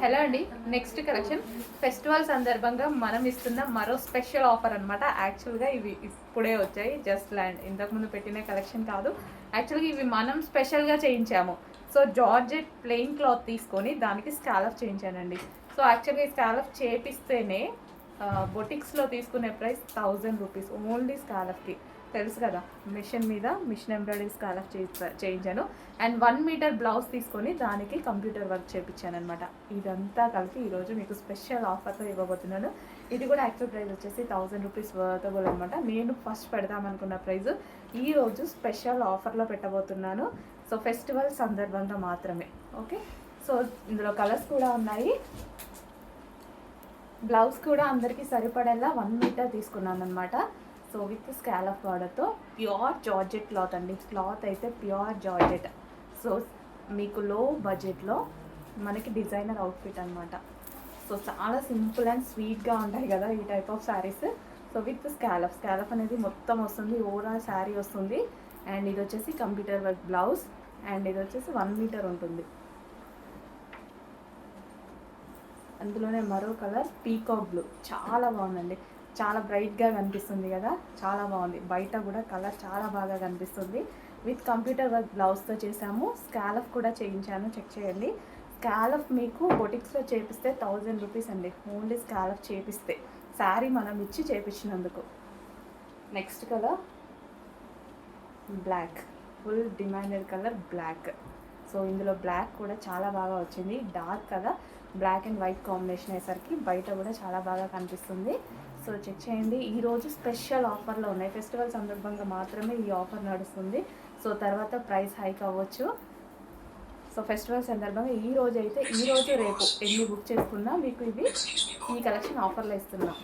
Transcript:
Hello అండి. Next collection festival సందర్భంగా మనం ఇస్తున్న మరో స్పెషల్ ఆఫర్ అనమాట యాక్చువల్గా ఇవి ఇప్పుడే వచ్చాయి. జస్ట్ ల్యాండ్ ఇంతకుముందు పెట్టిన కలెక్షన్ కాదు. యాక్చువల్గా ఇవి మనం స్పెషల్గా చేయించాము. సో జార్జెట్ ప్లెయిన్ క్లాత్ తీసుకొని దానికి స్కాలఫ్ చేయించానండి. సో యాక్చువల్గా ఈ స్కాలఫ్ చేపిస్తేనే బొటిక్స్లో తీసుకునే ప్రైస్ థౌజండ్ రూపీస్ ఓన్లీ స్కాలఫ్కి తెలుసు కదా మిషన్ మీద మిషన్ ఎంబ్రాయిడరీ స్కాలఫ్ చేయించాను. అండ్ వన్ మీటర్ బ్లౌజ్ తీసుకొని దానికి కంప్యూటర్ వర్క్ చేయించాను అనమాట ఇదంతా కలిపి ఈరోజు మీకు స్పెషల్ ఆఫర్తో ఇవ్వబోతున్నాను. ఇది కూడా యాక్చువల్ ప్రైస్ వచ్చేసి థౌజండ్ రూపీస్ వర్తబుల్ అనమాట నేను ఫస్ట్ పెడదామనుకున్న ప్రైస్ ఈరోజు స్పెషల్ ఆఫర్లో పెట్టబోతున్నాను. సో ఫెస్టివల్ సందర్భంగా మాత్రమే. ఓకే సో ఇందులో కలర్స్ కూడా ఉన్నాయి. బ్లౌజ్ కూడా అందరికీ సరిపడేలా వన్ మీటర్ తీసుకున్నాను అనమాట సో విత్ స్కాలప్ బార్డర్తో ప్యూర్ జార్జెట్ క్లాత్ అండి. క్లాత్ అయితే ప్యూర్ జార్జెట్. సో మీకు లో బడ్జెట్లో మనకి డిజైనర్ అవుట్ఫిట్ అనమాట సో చాలా సింపుల్ అండ్ స్వీట్గా ఉంటాయి కదా ఈ type of saris. So with scallop scallop అనేది మొత్తం వస్తుంది ఓవరాల్ శారీ వస్తుంది. అండ్ ఇది వచ్చేసి కంప్యూటర్ వర్క్ బ్లౌజ్. అండ్ ఇది వచ్చేసి వన్ మీటర్ ఉంటుంది. అందులోనే మరో కలర్ పీకాక్ బ్లూ. చాలా బాగుందండి. చాలా బ్రైట్గా కనిపిస్తుంది కదా. చాలా బాగుంది. బయట కూడా కలర్ చాలా బాగా కనిపిస్తుంది. విత్ కంప్యూటర్ వర్క్ బ్లౌజ్తో చేసాము స్కాలఫ్ కూడా చేయించాను. చెక్ చేయండి. స్కాలఫ్ మీకు బొటిక్స్లో చేపిస్తే థౌజండ్ రూపీస్ అండి. ఓన్లీ స్కాలఫ్ చేపిస్తే. శారీ మనం ఇచ్చి చేపించినందుకు. Next colour? Black. Full demanded colour black. So ఇందులో బ్లాక్ కూడా చాలా బాగా వచ్చింది. డార్క్ కదా. బ్లాక్ అండ్ వైట్ కాంబినేషన్ అయ్యేసరికి బయట కూడా చాలా బాగా కనిపిస్తుంది. సో చెక్ చేయండి. ఈ రోజు స్పెషల్ ఆఫర్లో ఉన్నాయి. ఫెస్టివల్ సందర్భంగా మాత్రమే ఈ ఆఫర్ నడుస్తుంది. సో తర్వాత ప్రైస్ హైక్ అవ్వచ్చు. సో ఫెస్టివల్ సందర్భంగా ఈ రోజు అయితే ఈ రోజు రేపు ఎన్ని బుక్ చేసుకున్నా మీకు ఇవి ఈ కలెక్షన్ ఆఫర్లో ఇస్తున్నాం.